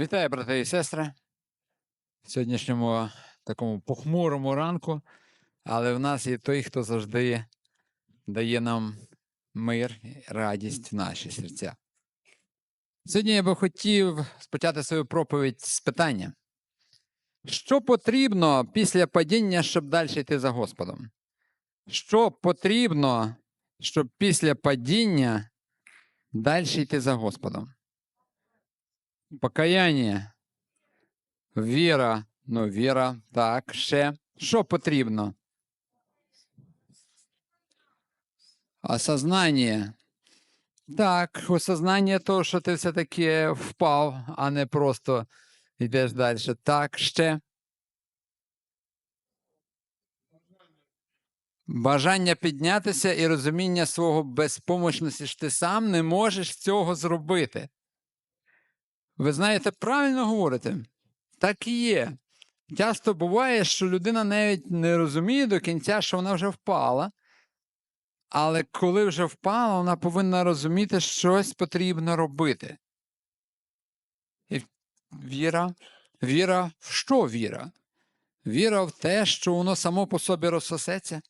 Вітаю, брати і сестри. В сьогоднішньому такому похмурому ранку, але в нас є той, хто завжди дає нам мир і радість в наші серця. Сьогодні я би хотів почати свою проповідь з питання: що потрібно після падіння, щоб далі йти за Господом? Що потрібно, щоб після падіння далі йти за Господом? Покаяння, віра, ну, віра, так, ще. Що потрібно? Осознання. Так, осознання того, що ти все-таки впав, а не просто йдеш далі. Так, ще. Бажання піднятися і розуміння свого безпомощності, що ти сам не можеш цього зробити. Ви знаєте, правильно говорите. Так і є. Часто буває, що людина навіть не розуміє до кінця, що вона вже впала. Але коли вже впала, вона повинна розуміти, що щось потрібно робити. І віра, віра в що віра? Віра в те, що воно само по собі розсосеться.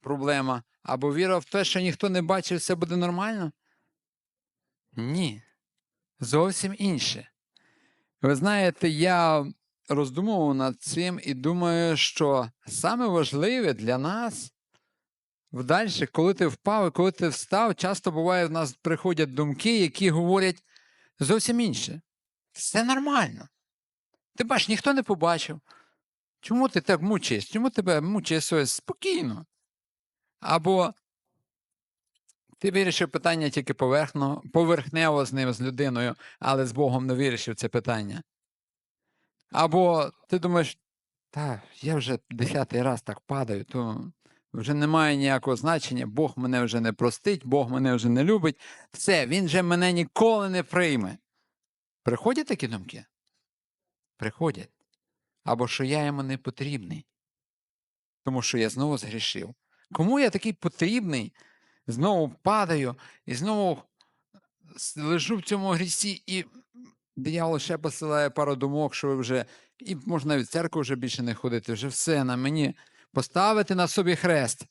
Проблема. Або віра в те, що ніхто не бачив, все буде нормально? Ні зовсім інше. Ви знаєте, я роздумував над цим і думаю, що саме важливе для нас вдальше, коли ти впав і коли ти встав, часто буває, в нас приходять думки, які говорять зовсім інше. Все нормально. Ти бачиш, ніхто не побачив. Чому ти так мучаєш? Чому тебе мучає совість? Спокійно. Або ти вирішив питання тільки поверхно, поверхнево з ним, з людиною, але з Богом не вирішив це питання. Або ти думаєш, та, я вже десятий раз так падаю, то вже немає ніякого значення, Бог мене вже не простить, Бог мене вже не любить. Все, Він же мене ніколи не прийме. Приходять такі думки? Приходять. Або що я йому не потрібний, тому що я знову згрішив. Кому я такий потрібний? Знову падаю і знову лежу в цьому грісі, і диявол ще посилає пару думок, що ви вже, і можна від церкви вже більше не ходити, вже все на мені поставити на собі хрест.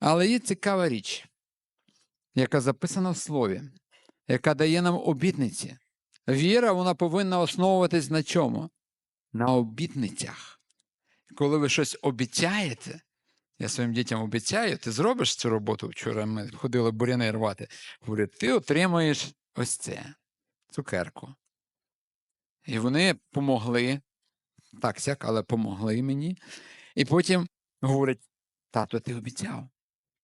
Але є цікава річ, яка записана в слові, яка дає нам обітниці. Віра вона повинна основуватись на чому? На обітницях. Коли ви щось обіцяєте, я своїм дітям обіцяю, ти зробиш цю роботу. Вчора ми ходили буряни рвати. Говорю, ти отримаєш ось це, цукерку. І вони помогли, так сяк, але помогли мені. І потім говорять: тато, ти обіцяв.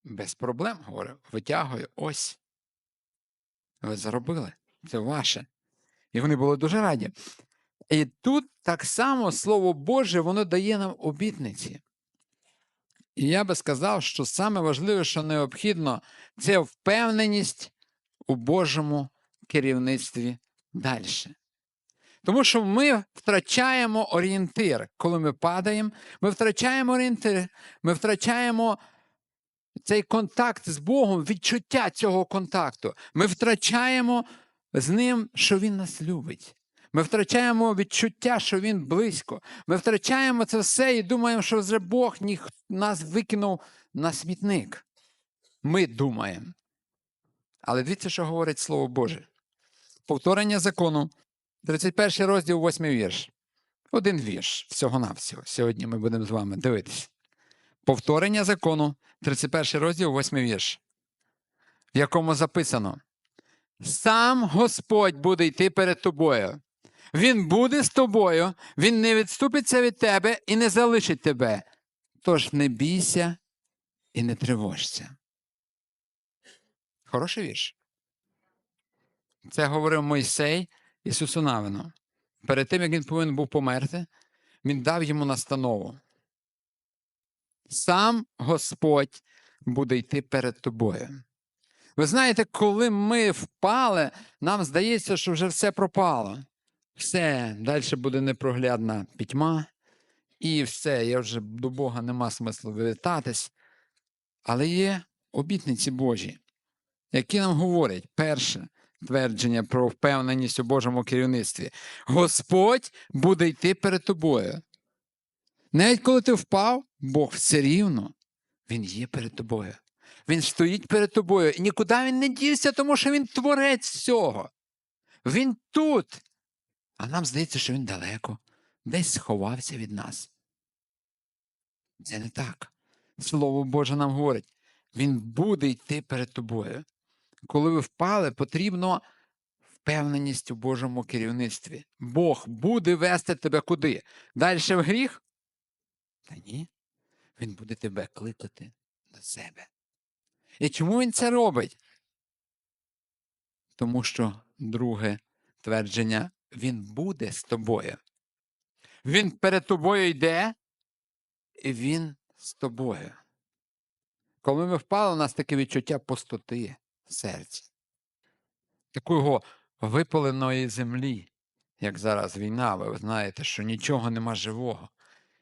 Без проблем, говорю, витягую, ось. Ви заробили, це ваше. І вони були дуже раді. І тут так само Слово Боже, воно дає нам обітниці. І я би сказав, що саме важливе, що необхідно, це впевненість у Божому керівництві далі. Тому що ми втрачаємо орієнтир. Коли ми падаємо, ми втрачаємо орієнтир, ми втрачаємо цей контакт з Богом, відчуття цього контакту. Ми втрачаємо з ним, що Він нас любить. Ми втрачаємо відчуття, що він близько. Ми втрачаємо це все і думаємо, що вже Бог нас викинув на смітник. Ми думаємо. Але дивіться, що говорить Слово Боже. Повторення закону, 31 розділ, 8 вірш. Один вірш всього-навсього. Сьогодні ми будемо з вами дивитися. Повторення закону, 31 розділ, 8 вірш, в якому записано: Сам Господь буде йти перед тобою. Він буде з тобою, він не відступиться від тебе і не залишить тебе. Тож не бійся і не тривожся. Хороший вірш. Це говорив Мойсей Ісусу Навину. Перед тим, як він повинен був померти, він дав йому настанову. Сам Господь буде йти перед тобою. Ви знаєте, коли ми впали, нам здається, що вже все пропало. Все, далі буде непроглядна пітьма, і все, я вже до Бога нема смислу вилітатись. Але є обітниці Божі, які нам говорять: перше, твердження про впевненість у Божому керівництві. Господь буде йти перед тобою. Навіть коли ти впав, Бог все рівно, Він є перед тобою. Він стоїть перед тобою. І нікуди він не дівся, тому що він творець всього. Він тут. А нам здається, що він далеко, десь сховався від нас. Це не так. Слово Боже нам говорить, він буде йти перед тобою. Коли ви впали, потрібно впевненість у Божому керівництві. Бог буде вести тебе куди? Далі в гріх? Та ні. Він буде тебе кликати до себе. І чому він це робить? Тому що друге твердження він буде з тобою. Він перед тобою йде, і він з тобою. Коли ми впали, у нас таке відчуття пустоти в серці, такого випаленої землі, як зараз війна, ви знаєте, що нічого нема живого.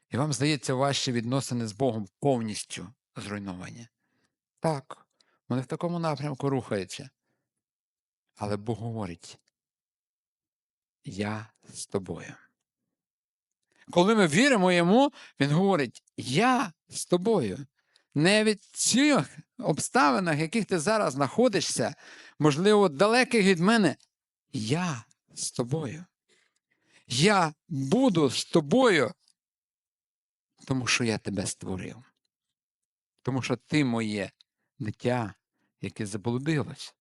І вам здається, ваші відносини з Богом повністю зруйновані. Так, вони в такому напрямку рухаються. Але Бог говорить, я з тобою. Коли ми віримо йому, він говорить: Я з тобою. Не від цих обставинах, в яких ти зараз знаходишся, можливо, далеких від мене, я з тобою. Я буду з тобою, тому що я тебе створив. Тому що ти моє дитя, яке заблудилось.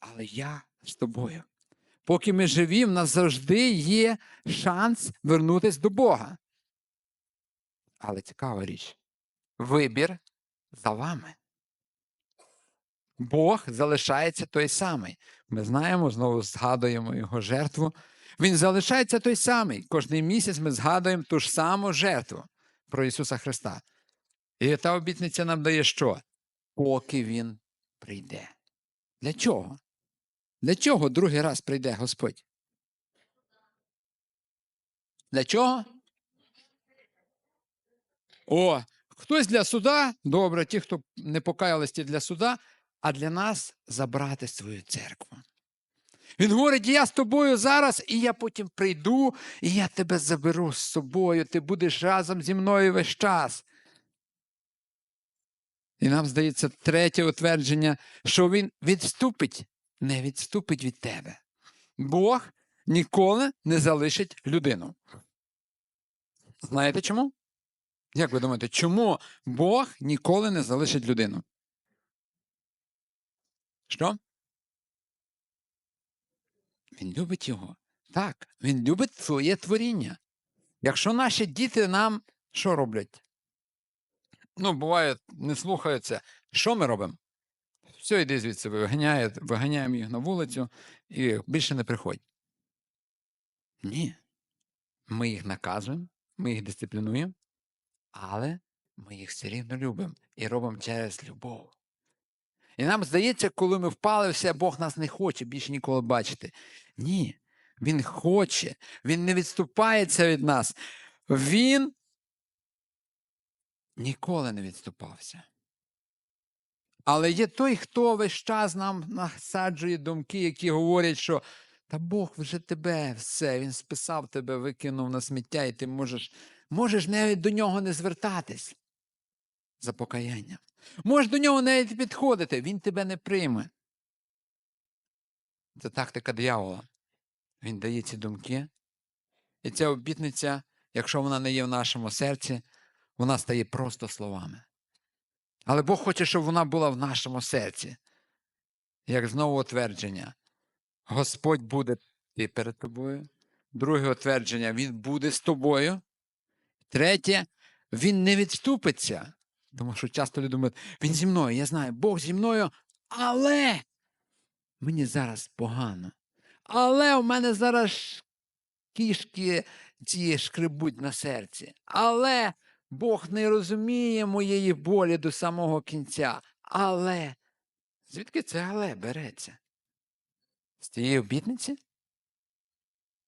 Але я з тобою. Поки ми живі, в нас завжди є шанс вернутися до Бога. Але цікава річ. Вибір за вами. Бог залишається той самий. Ми знаємо, знову згадуємо його жертву. Він залишається той самий. Кожний місяць ми згадуємо ту ж саму жертву про Ісуса Христа. І та обітниця нам дає що? Поки Він прийде. Для чого? Для чого другий раз прийде Господь? Для чого? О, хтось для суда, добре, ті, хто не покаялись, ті для суда, а для нас забрати свою церкву. Він говорить, я з тобою зараз, і я потім прийду, і я тебе заберу з собою, ти будеш разом зі мною весь час. І нам здається третє утвердження, що він відступить, не відступить від тебе. Бог ніколи не залишить людину. Знаєте чому? Як ви думаєте, чому Бог ніколи не залишить людину? Що? Він любить його. Так, він любить своє творіння. Якщо наші діти нам що роблять? Ну, буває, не слухаються. Що ми робимо? Все, йди звідси, виганяє, виганяємо їх на вулицю і більше не приходь. Ні. Ми їх наказуємо, ми їх дисциплінуємо, але ми їх все рівно любимо і робимо через любов. І нам здається, коли ми впали, все, Бог нас не хоче більше ніколи бачити. Ні, Він хоче, Він не відступається від нас. Він ніколи не відступався. Але є той, хто весь час нам насаджує думки, які говорять, що та Бог вже тебе все, Він списав тебе, викинув на сміття, і ти можеш, можеш навіть до нього не звертатись за покаянням. Можеш до нього навіть підходити, він тебе не прийме. Це тактика диявола. Він дає ці думки. І ця обітниця, якщо вона не є в нашому серці, вона стає просто словами. Але Бог хоче, щоб вона була в нашому серці. Як знову утвердження. Господь буде ти перед тобою. Друге утвердження Він буде з тобою. Третє, Він не відступиться. Тому що часто люди думають, він зі мною, я знаю, Бог зі мною, але мені зараз погано. Але у мене зараз кішки ці шкребуть на серці. Але Бог не розуміє моєї болі до самого кінця. Але звідки це але береться? З тієї обітниці?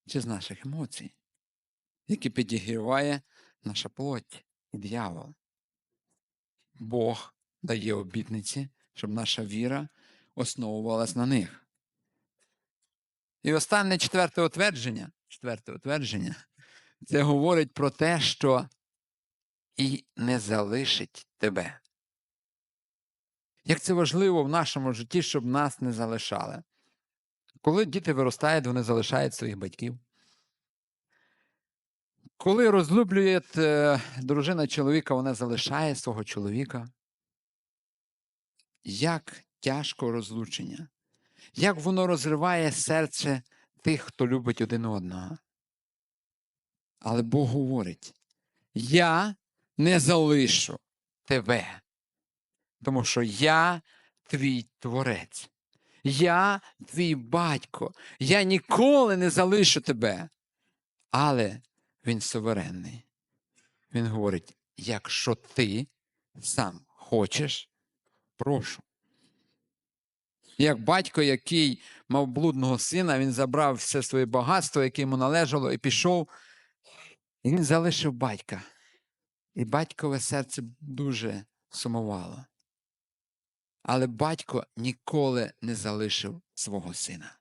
Чи з наших емоцій, які підігріває наша плоть і диявол? Бог дає обітниці, щоб наша віра основувалась на них. І останнє четверте утвердження, четверте утвердження, це говорить про те, що і не залишить тебе. Як це важливо в нашому житті, щоб нас не залишали. Коли діти виростають, вони залишають своїх батьків. Коли розлюблює е, дружина чоловіка, вона залишає свого чоловіка. Як тяжко розлучення, як воно розриває серце тих, хто любить один одного. Але Бог говорить: я не залишу тебе, тому що я твій творець, я твій батько, я ніколи не залишу тебе. Але він суверенний. Він говорить: якщо ти сам хочеш, прошу. Як батько, який мав блудного сина, він забрав все своє багатство, яке йому належало, і пішов, і він залишив батька. І батькове серце дуже сумувало. Але батько ніколи не залишив свого сина.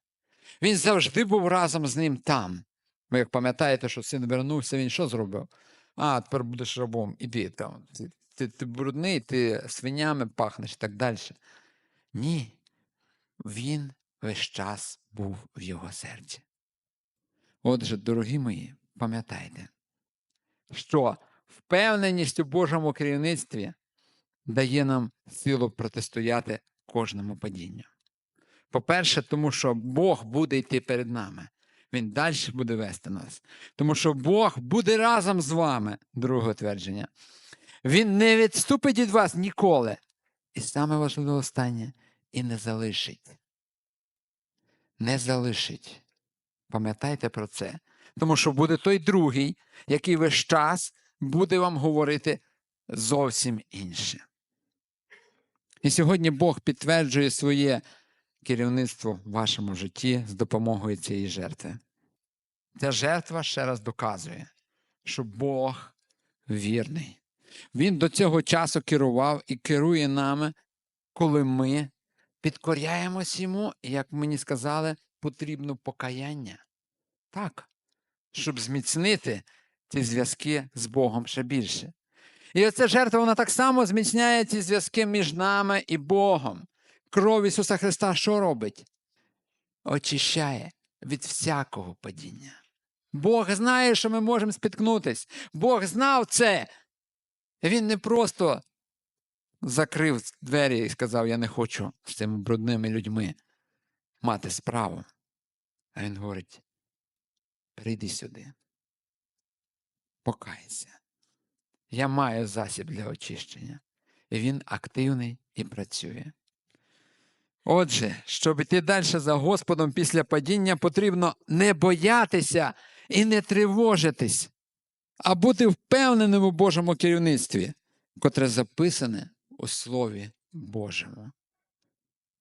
Він завжди був разом з ним там. Ви як пам'ятаєте, що син вернувся, він що зробив? А, тепер будеш рабом, іди там. Ти, ти, ти брудний, ти свинями пахнеш і так далі. Ні. Він весь час був в його серці. Отже, дорогі мої, пам'ятайте, що впевненість у Божому керівництві дає нам силу протистояти кожному падінню. По-перше, тому що Бог буде йти перед нами. Він далі буде вести нас. Тому що Бог буде разом з вами, друге твердження. Він не відступить від вас ніколи. І саме важливе останнє і не залишить. Не залишить. Пам'ятайте про це. Тому що буде той другий, який весь час буде вам говорити зовсім інше. І сьогодні Бог підтверджує своє керівництво в вашому житті з допомогою цієї жертви. Ця жертва ще раз доказує, що Бог вірний. Він до цього часу керував і керує нами, коли ми підкоряємось йому, і, як мені сказали, потрібно покаяння. Так, щоб зміцнити ці зв'язки з Богом ще більше. І оця жертва вона так само зміцняє ці зв'язки між нами і Богом. Кров Ісуса Христа що робить? Очищає від всякого падіння. Бог знає, що ми можемо спіткнутись. Бог знав це. Він не просто закрив двері і сказав: Я не хочу з цими брудними людьми мати справу. А він говорить: прийди сюди, покайся. Я маю засіб для очищення. І він активний і працює. Отже, щоб йти далі за Господом після падіння, потрібно не боятися і не тривожитись, а бути впевненим у Божому керівництві, котре записане у Слові Божому.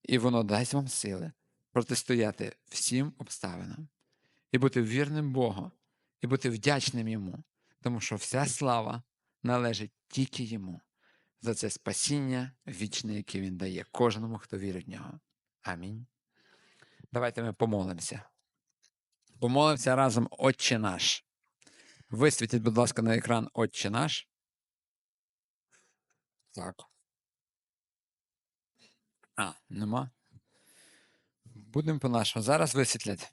І воно дасть вам сили протистояти всім обставинам, і бути вірним Богу, і бути вдячним Йому, тому що вся слава належить тільки Йому за це спасіння вічне, яке Він дає кожному, хто вірить в нього. Амінь. Давайте ми помолимося. Помолимося разом Отче наш. Висвітіть, будь ласка, на екран Отче наш. Так. А, нема. Будемо по-нашому. Зараз висвітлять.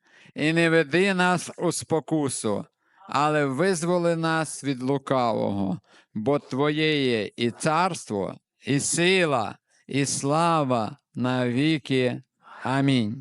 і не веди нас у спокусу, але визволи нас від лукавого, бо Твоє є і царство, і сила, і слава навіки. Амінь.